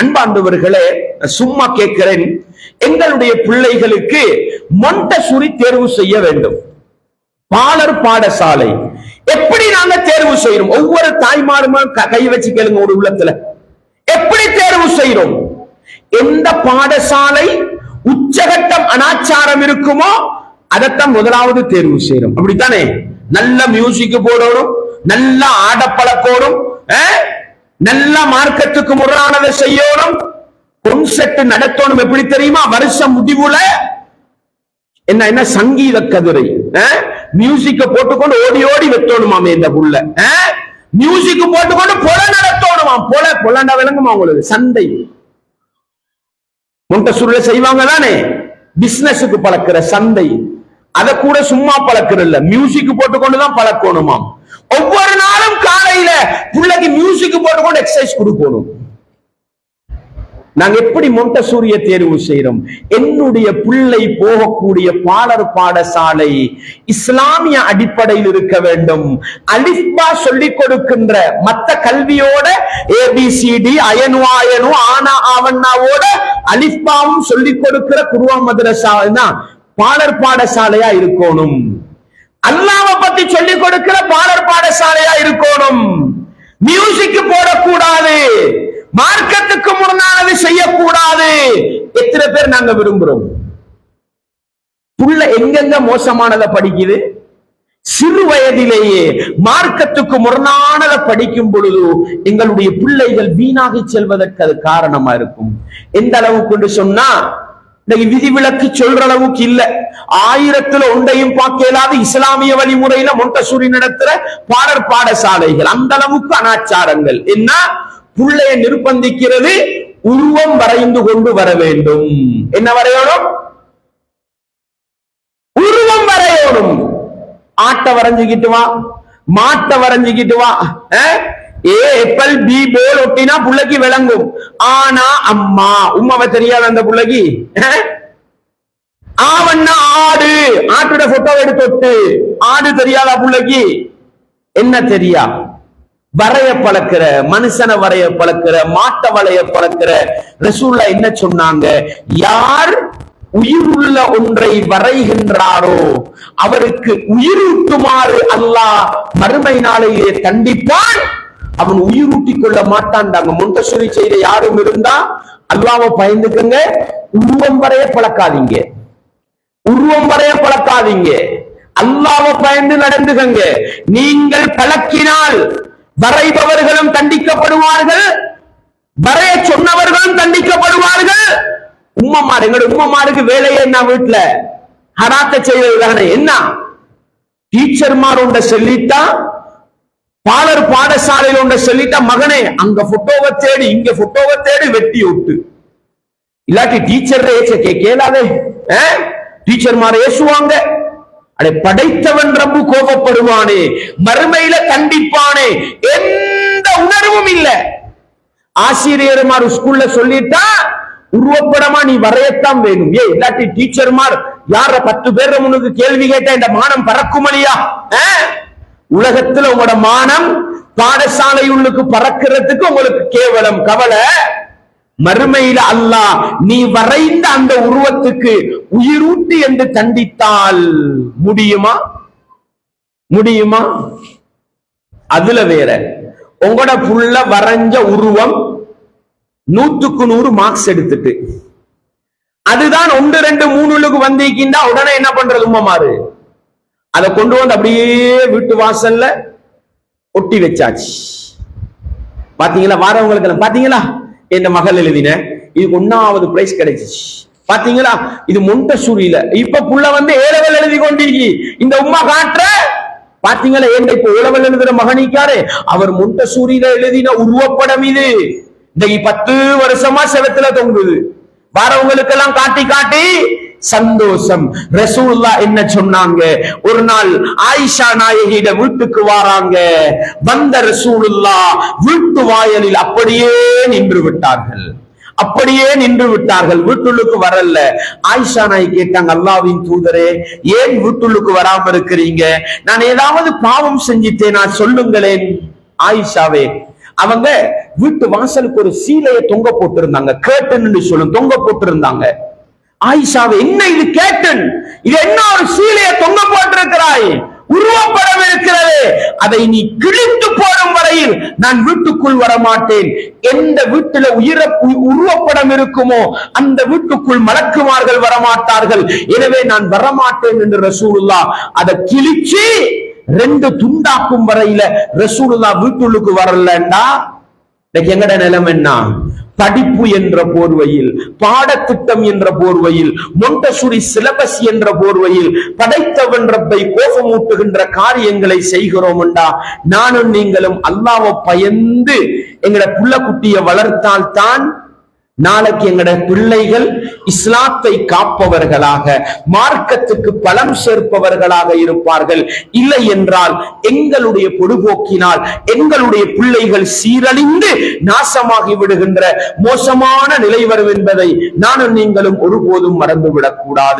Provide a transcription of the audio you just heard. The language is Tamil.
அன்பாண்டவர்களே சும்மா கேட்கிறேன். எங்களுடைய பிள்ளைகளுக்கு மொண்டசுரி தேர்வு செய்ய வேண்டும். பாலர் பாடசாலை. எப்படி நாங்க தேர்வு செய்யறோம்? ஒவ்வொரு தாய்மாருமா கை வச்சு கேளுங்க ஒரு உள்ளத்துல. எப்படி தேர்வு செய்யறோம்? எந்த பாடசாலை உச்சகட்டம் அனாச்சாரம் இருக்குமோ அதைத்தான் முதலாவது தேர்வு செய்யறோம். அப்படித்தானே? நல்ல மியூசிக் போடணும் நல்ல ஆடப்பழக்கோடும் நல்ல மார்க்கத்துக்கு முரணானதை செய்யணும். கொன்செப்ட் நடத்தணும் எப்படி தெரியுமா? வருஷம் முடிவுல என்ன என்ன சங்கீத கதிரை மியூசிக்க போட்டுக்கொண்டு ஓடி ஓடி வெத்தோணுமாமே இந்த புள்ள மியூசிக் போட்டுக்கொண்டு பொல நடத்தணுமாம். பொல பொலண்டா விளங்குமா உங்களுக்கு? சந்தை முண்டசூர்ல செய்வாங்க தானே? பிசினஸுக்கு பழக்கிற சந்தை அத கூட சும்மா பழக்கிற இல்ல மியூசிக் போட்டுக்கொண்டுதான் பழக்கணுமாம். ஒவ்வொரு நாளும் காலையில பிள்ளைக்கு எக்ஸசைஸ் கொடுக்கணும் நாங்க எப்படி மொண்டசூரிய தேர்வு செய்யறோம்? என்னுடைய பிள்ளை போகக்கூடிய பாடர் பாடசாலை இஸ்லாமிய அடிப்படையில் இருக்க வேண்டும். அலிஃபா சொல்லிக் கொடுக்கின்ற மத்த கல்வியோட ஏபிசிடி அயனு அயனு ஆனா ஆவண்ணாவோட அலிஃபாவும் சொல்லிக் கொடுக்கிற குருவா மதரசா தான் பாடர் பாடசாலையா இருக்கணும். அல்லாவை பத்தி சொல்லிக் கொடுக்கிற பாடர் பாடசாலையா இருக்கணும். மியூசிக் போடக்கூடாது. மார்க்கத்துக்கு முரணானது செய்யக்கூடாது. எத்தனை பேர் நாங்க விரும்புறோம். புள்ள எங்கெங்க மோசமானதை படிக்குது? சிறு வயதிலேயே மார்க்கத்துக்கு முரணானதை படிக்கும் பொழுது எங்களுடைய பிள்ளைகள் வீணாகி செல்வதற்கு அது காரணமா இருக்கும். எந்த அளவுக்கு சொன்னா இன்னைக்கு விதிவிலக்கு சொல்ற அளவுக்கு இல்ல. ஆயிரத்துல ஒன்றையும் பார்க்க இயலாத இஸ்லாமிய வழிமுறையில மொண்டசூரி நடத்துற பாடற் பாடசாலைகள். அந்த அளவுக்கு அனாச்சாரங்கள். என்ன? புள்ளைய நிர்பந்திக்கிறது உருவம் வரைந்து கொண்டு வர வேண்டும். என்ன வரையணும்? உருவம் வரையணும். ஆட்டை வரைஞ்சுக்கிட்டு வா. மாட்டை வரைஞ்சுக்கிட்டு வா. ஏ எப்பல் பி போல் ஒட்டினா புள்ளைக்கு விளங்கும். ஆனா அம்மா உமாவை தெரியாது அந்த புள்ளைக்கு அஹ்? ஆவண்ணா ஆடு. ஆட்டோட போட்டோ எடுத்து ஒட்டு. ஆடு தெரியாதா புள்ளைக்கு என்ன தெரியா? வரைய பழக்கிற மனுஷனை வரைய பழக்கிற மாட்டை வளைய பழக்கிற ரசூல்லா என்ன சொன்னாங்க? யார் உயிருள்ள ஒன்றை வரைகின்றாரோ அவருக்கு உயிரூட்டுமாறு அல்லாஹ் மறுமை நாளையிலே கண்டிப்பான் அவன் உயிரூட்டி கொள்ள மாட்டான்டாங்க முண்டசொலி செய்த யாரும் இருந்தா அல்லாம பயந்துக்கங்க. உருவம் வரைய பழக்காதீங்க. உருவம் வரைய பழக்காதீங்க. அல்லாவை பயந்து நடந்துகங்க நீங்கள் பழக்கினால் வரைபவர்களும் தண்டிக்கப்படுவார்கள். வரைய சொன்னவர்களும் தண்டிக்கப்படுவார்கள். உம்மமாடு எங்களோட உம்மமாருக்கு வேலையே என்ன வீட்டுல? ஹராத்த செய்வது தானே என்ன? டீச்சர்மார் சொல்லித்தான் பாலர் பாடசாலையில் ஒன்று சொல்லிட்டா மகனே அங்க போட்டோவை தேடி இங்க போட்டோவை தேடி வெட்டி விட்டு இல்லாட்டி டீச்சர் கேளாதே. டீச்சர் மாற ஏசுவாங்க. அடே படைத்தவன் ரொம்ப கோபப்படுவானே. மறுமையில கண்டிப்பானே. எந்த உணர்வும் இல்ல. ஆசிரியர்மார் ஸ்கூல்ல சொல்லிட்டா உருவப்படமா நீ வரையத்தான் வேணும். ஏ இல்லாட்டி டீச்சர்மார் யார பத்து பேர் உனக்கு கேள்வி கேட்டா இந்த மானம் பறக்குமலியா உலகத்துல உங்களோட மானம் பாடசாலை உள்ளுக்கு பறக்கிறதுக்கு உங்களுக்கு கேவலம். கவலை? மறுமையில அல்லாஹ் நீ வரைந்த அந்த உருவத்துக்கு உயிரூட்டு என்று தண்டித்தால் முடியுமா? முடியுமா? அதுல வேற. உங்களோட புள்ள வரைஞ்ச உருவம் நூத்துக்கு நூறு மார்க்ஸ் எடுத்துட்டு. அதுதான் ஒன்று ரெண்டு மூணுலுக்கு வந்திருக்கின்றா உடனே என்ன பண்றது உம்மமாறு அதை கொண்டு வந்து அப்படியே வீட்டு வாசல்ல ஒட்டி வச்சாச்சு. பாத்தீங்களா? வாரவங்களுக்கு எல்லாம் பாத்தீங்களா? என் மகள் எழுதின? இதுக்கு ஒன்னாவது பிரைஸ் கிடைச்சிச்சு. பாத்தீங்களா? இது மொண்டசூரியில. இப்ப புள்ள வந்து ஏழவல் எழுதி கொண்டிருக்கி. இந்த உமா காட்டுற? பாத்தீங்களா? ஏன் இப்ப உழவல் எழுதுற மகனிக்காரு? அவர் மொண்டசூரியில எழுதின உருவப்படம் இது. இந்த பத்து வருஷமா செவத்துல தொங்குது. வரவங்களுக்கெல்லாம் காட்டி காட்டி சந்தோஷம். ரசூல்லா என்ன சொன்னாங்க? ஒரு நாள் ஆயிஷா நாயகியிட வீட்டுக்கு வாராங்க. வந்த ரசூலுல்லா வீட்டு வாயலில் அப்படியே நின்று விட்டார்கள். அப்படியே நின்று விட்டார்கள். வீட்டுள்ளுக்கு வரல. ஆயிஷா நாய் கேட்டாங்க அல்லாவின் தூதரே ஏன் வீட்டுள்ளுக்கு வராம இருக்கிறீங்க? நான் ஏதாவது பாவம் செஞ்சிட்டேனா. சொல்லுங்களேன். ஆயிஷாவே அவங்க வீட்டு வாசலுக்கு ஒரு சீலையை தொங்க போட்டிருந்தாங்க. கேட்டுன்னு சொல்லும் தொங்க போட்டிருந்தாங்க. ஆயிஷாவை என்ன இது கேட்டன்? இது என்ன ஒரு சீலையை தொங்க போட்டிருக்கிறாய்? உருவப்படம் இருக்கிறது அதை நீ கிழித்து போடும் வரையில் நான் வீட்டுக்குள் வர மாட்டேன் எந்த வீட்டுல உயிர உ- உருவப்படம் இருக்குமோ அந்த வீட்டுக்குள் மலக்குமார்கள் வரமாட்டார்கள். எனவே நான் வரமாட்டேன் என்று ரசூலுல்லா அதை கிழிச்சு ரெண்டு துண்டாக்கும் வரையில ரசூலுல்லா வீட்டுள்ளுக்கு வரலண்டா? எங்கட நிலைமை என்ன? படிப்பு என்ற போர்வையில் பாடத்திட்டம் என்ற போர்வையில் மொண்டசுரி சிலபஸ் என்ற போர்வையில் படைத்தவன் ரப்பை கோபமூட்டுகின்ற காரியங்களை செய்கிறோம் என்றா நானும் நீங்களும் அல்லாஹ்வை பயந்து எங்களை புள்ள குட்டியை வளர்த்தால் தான் நாளைக்கு எங்கட பிள்ளைகள் இஸ்லாத்தை காப்பவர்களாக மார்க்கத்துக்கு பலம் சேர்ப்பவர்களாக இருப்பார்கள். இல்லை என்றால் எங்களுடைய பொடுபோக்கினால் எங்களுடைய பிள்ளைகள் சீரழிந்து நாசமாகி விடுகின்ற மோசமான நிலை வரும் என்பதை நானும் நீங்களும் ஒருபோதும் மறந்துவிடக் கூடாது